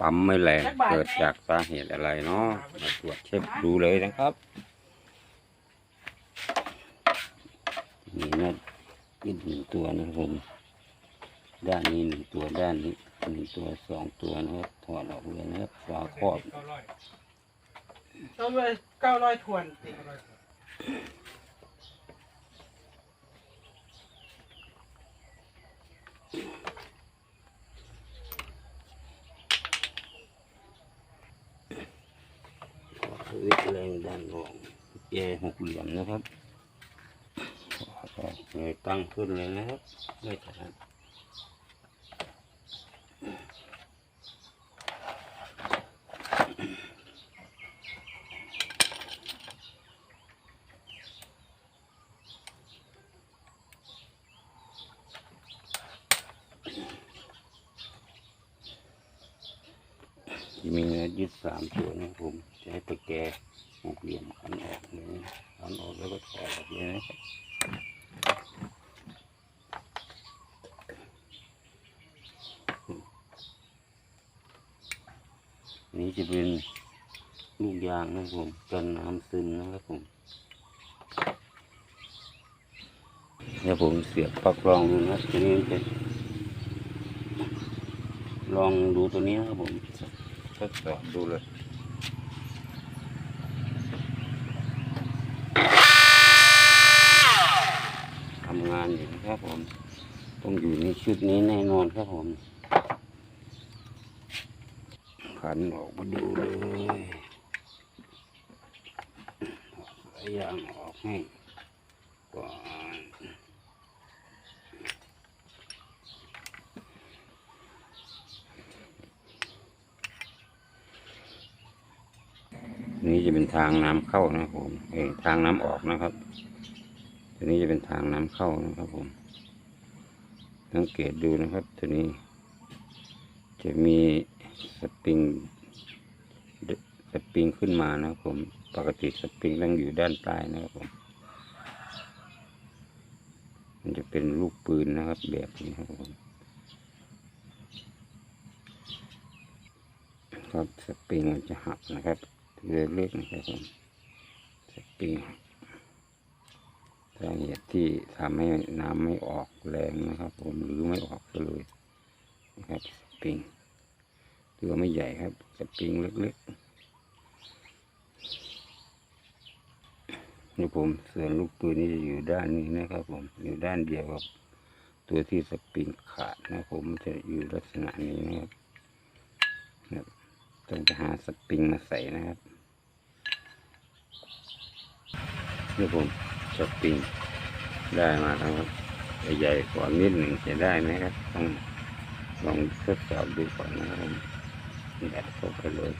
ปั๊มไม่แรงเกิดจากสาเหตุอะไรเนาะมาตรวจเช็คดูเลยนะครับ นี่นะอีกหนึ่งตัวนะครับผมด้านนี้หนึ่งตัวด้านนี้หนึ่งตัวสองตัวนะครับถอดออกเลยนะครับฝาครอบเก้าร้อยเก้าร้อยเก้าร้อยทวน เวิแรงดันรองแยหกเหลี่ยมนะครับเลยตั้งขึ้นเลยนะครับไม่ถนัด มีเนื้อยึดสามตัวนะครับผมใช้ตะแกรงหกเหลี่ยมขันออกเลยนะขันออกแล้วก็ถอดออกเลยนะนี่จะเป็นลูกยางนะผมกันน้ำซึมนะครับผมเดี๋ยวผมเสียบปลั๊กลองดูนะตัวนี้จะลองดูตัวนี้นะครับผม ดสอบดูเลยทำงานอยู่นะครับผม ต้องอยู่ในชุดนี้แน่นอนครับผมขันออกมาดูเลยสายยางออกให้ก่อน นี่จะเป็นทางน้ำเข้านะครับผมเอยทางน้ำออกนะครับตัวนี้จะเป็นทางน้ำเข้านะครับผม สังเกตดูนะครับตัวนี้ จะมีสปริงสปริงขึ้นมานะครับผม ปกติสปริงตั้งอยู่ด้านใต้นะครับผม มันจะเป็นลูกปืนนะครับ แบบนี้ครับผมครับสปริงมันจะหักนะครับ เรือเล็กนะครับผมสปริงสาเหตุที่ทำให้น้ำไม่ออกแรงนะครับ ผมหรือไม่ออกเลยนะครับสปริงเรือไม่ใหญ่ครับสปริงเล็กๆนี่ผมส่วนลูกปืนนี่จะอยู่ด้านนี้นะครับผมอยู่ด้านเดียวกับตัวที่สปริงขาดนะครับผมจะอยู่ลักษณะนี้นะครับต้องจะหาสปริงมาใส่นะครับ นี่ผมสปริงได้มาแล้วครับใหญ่กว่านิดหนึ่งจะได้ไหมครับต้องลองทดสอบดูก่อนนะครับผมแดดเข้าไปเลย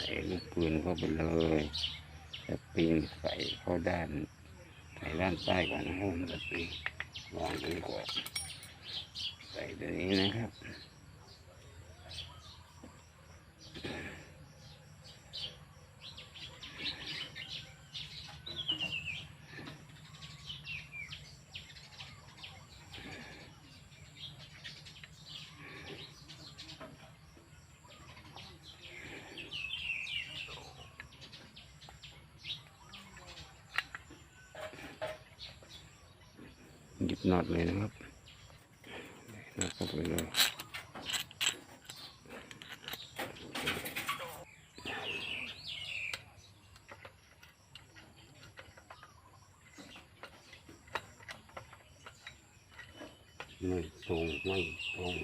ใส่ลูกปืนเข้าไปเลยสปริงใส่เข้าด้านใส่ด้านใต้ก่อนนะครับผมแบบนี้วางดีกว่า ใส่ตัวนี้นะครับ หยิบน็อตเลยนะครับ น็อตเข้าไปเลยไม่ตรงไม่ตรง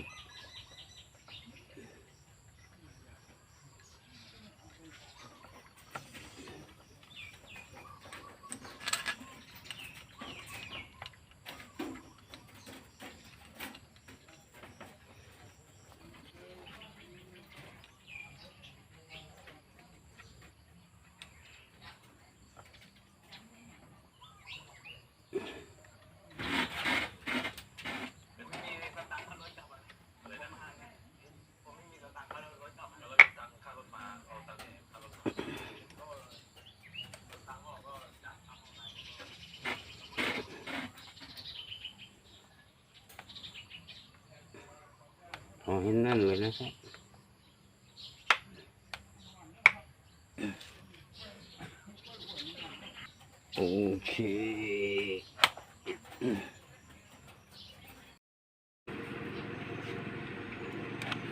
ให้แนั่นเลยนะครับโอเค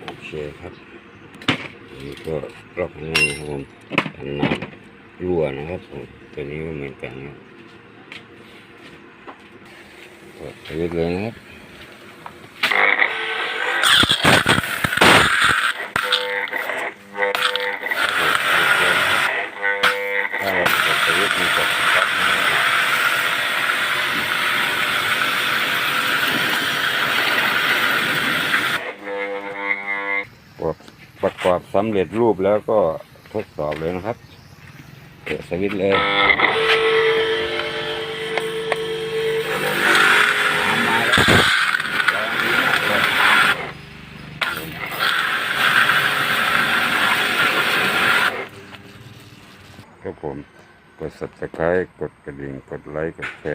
โอเคครับนนี้ก็รอบนี้ครับผมเป็นน้ำรั่วนะครับผมตัวนี้ก็เหมือนกันครับก็ไปเลยนะครับ เรากดสวิตช์มันกดครับประกอบสำเร็จรูปแล้วก็ทดสอบเลยนะครับเปิดสวิตช์เลยน้ำมาแล้ว ครับผมกด subscribe กดกระดิ่ง กดไลค์ กดแชร์